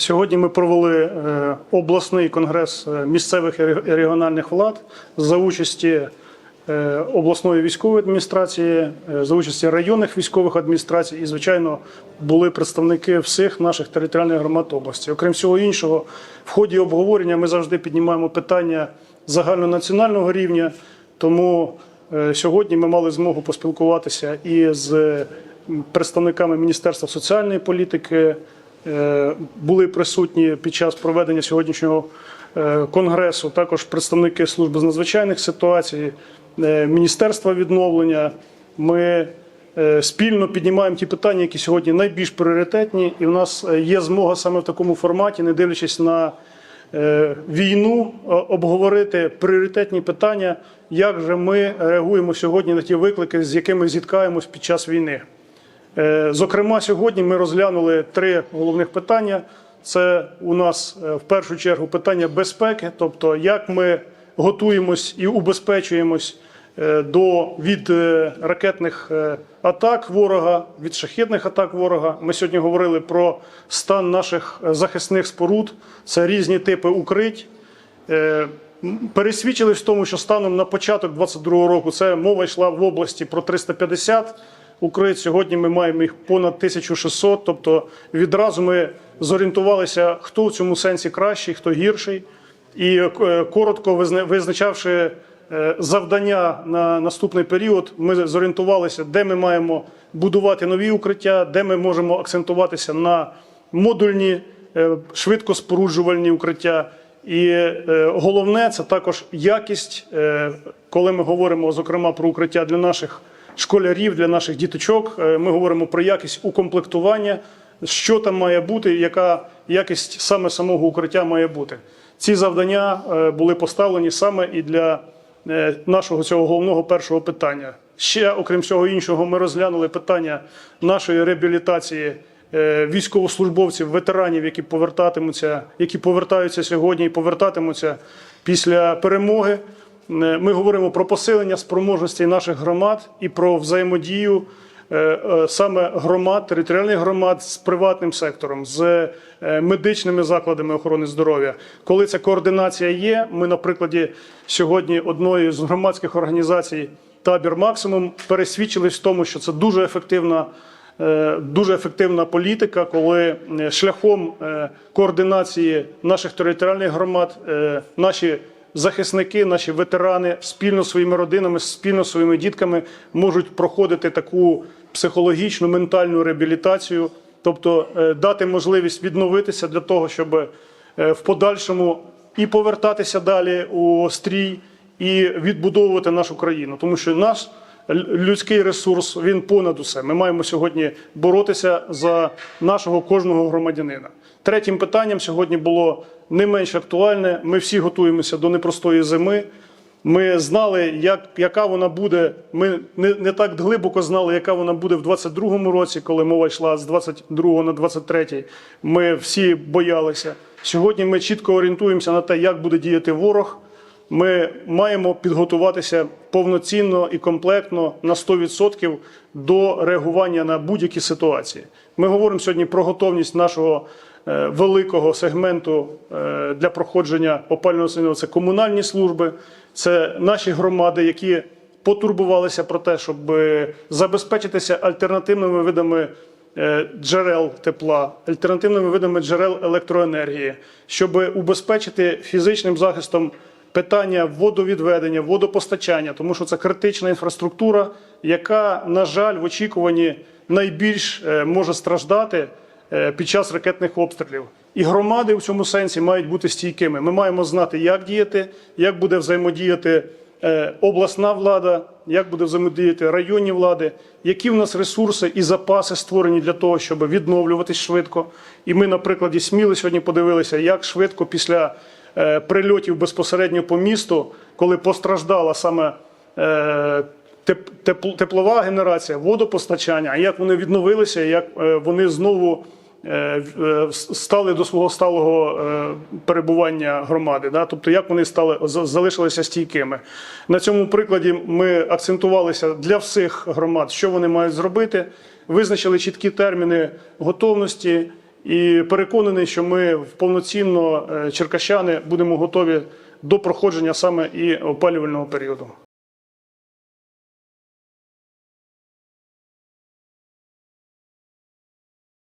Сьогодні ми провели е, обласний конгрес е, місцевих і регіональних влад за участі е, обласної військової адміністрації, за участі районних військових адміністрацій і, звичайно, були представники всіх наших територіальних громад області. Окрім всього іншого, в ході обговорення ми завжди піднімаємо питання загальнонаціонального рівня. Тому сьогодні ми мали змогу поспілкуватися і з представниками Міністерства соціальної політики. Е, Були присутні під час проведення сьогоднішнього е, конгресу. Також представники служби з надзвичайних ситуацій, е, Міністерства відновлення. Ми спільно піднімаємо ті питання, які сьогодні найбільш пріоритетні, і в нас є змога саме в такому форматі, не дивлячись на війну, обговорити пріоритетні питання, як же ми реагуємо сьогодні на ті виклики, з якими зіткаємось під час війни. Е, Зокрема, сьогодні ми розглянули три головних питання. Це у нас е, в першу чергу питання безпеки, тобто як ми готуємось і убезпечуємось е, до від ракетних атак ворога, від шахідних атак ворога. Ми сьогодні говорили про стан наших захисних споруд. Це різні типи укрить. Пересвідчились в тому, що станом на початок 2022 року це мова йшла в області про 350 укрит. Сьогодні ми маємо їх понад 1600. Тобто відразу ми зорієнтувалися, хто в цьому сенсі кращий, хто гірший. І е, коротко визна- визначавши е, завдання на наступний період, ми зорієнтувалися, де ми маємо будувати нові укриття, де ми можемо акцентуватися на модульні е, швидкоспоруджувальні укриття. І головне це також якість, коли ми говоримо зокрема про укриття для наших школярів, для наших діточок. е, Ми говоримо про якість укомплектування, що там має бути, яка якість саме самого укриття має бути. Ці завдання е, були поставлені саме і для е, нашого цього головного першого питання. Ще, окрім всього іншого, ми розглянули питання нашої реабілітації військовослужбовців, ветеранів, які повертатимуться, які повертаються сьогодні і повертатимуться після перемоги. Е, Ми говоримо про посилення спроможності наших громад і про взаємодію е, е, саме громад, територіальних громад з приватним сектором, з медичними закладами охорони здоров'я. Коли ця координація є, ми на прикладі сьогодні одної з громадських організацій Табір Максимум пересвідчились в тому, що це дуже ефективна. Дуже ефективна політика, коли шляхом координації наших територіальних громад наші захисники, наші ветерани спільно зі своїми родинами, спільно зі своїми дітками можуть проходити таку психологічну, ментальну реабілітацію, тобто е, дати можливість відновитися для того, щоб е, в подальшому і повертатися далі у стрій, і відбудовувати нашу країну, тому що наш людський ресурс він понад усе. Ми маємо сьогодні боротися за нашого кожного громадянина. Третім питанням сьогодні було не менш актуальне. Ми всі готуємося до непростої зими. Ми знали, як, яка вона буде. Ми не, не так глибоко знали, яка вона буде в 22-му році, коли мова йшла з 22 на 23. Ми всі боялися. Сьогодні ми чітко орієнтуємося на те, як буде діяти ворог. Ми маємо підготуватися повноцінно і комплектно на 100% до реагування на будь-які ситуації. Ми говоримо сьогодні про готовність нашого великого сегменту е, для проходження опального сезону. Це комунальні служби, це наші громади, які потурбувалися про те, щоб е, забезпечитися альтернативними видами е, джерел тепла, альтернативними видами джерел електроенергії, щоб убезпечити фізичним захистом питання водовідведення, водопостачання, тому що це критична інфраструктура, яка, на жаль, в очікуванні найбільш е, може страждати е, під час ракетних обстрілів. І громади в цьому сенсі мають бути стійкими. Ми маємо знати, як діяти, як буде взаємодіяти е, обласна влада, як буде взаємодіяти районні влади, які в нас ресурси і запаси створені для того, щоб відновлюватись швидко. І ми, на прикладі Сміли сьогодні подивилися, як швидко після е, прильотів безпосередньо по місту, коли постраждала саме е, теп- тепл- теплова генерація, водопостачання, як вони відновилися, як е, вони знову е, е, стали до свого сталого е, перебування громади. Да? Тобто, як вони стали залишилися стійкими. На цьому прикладі ми акцентувалися для всіх громад, що вони мають зробити, визначили чіткі терміни готовності І переконаний, що ми повноцінно е, черкащани будемо готові до проходження саме і опалювального періоду.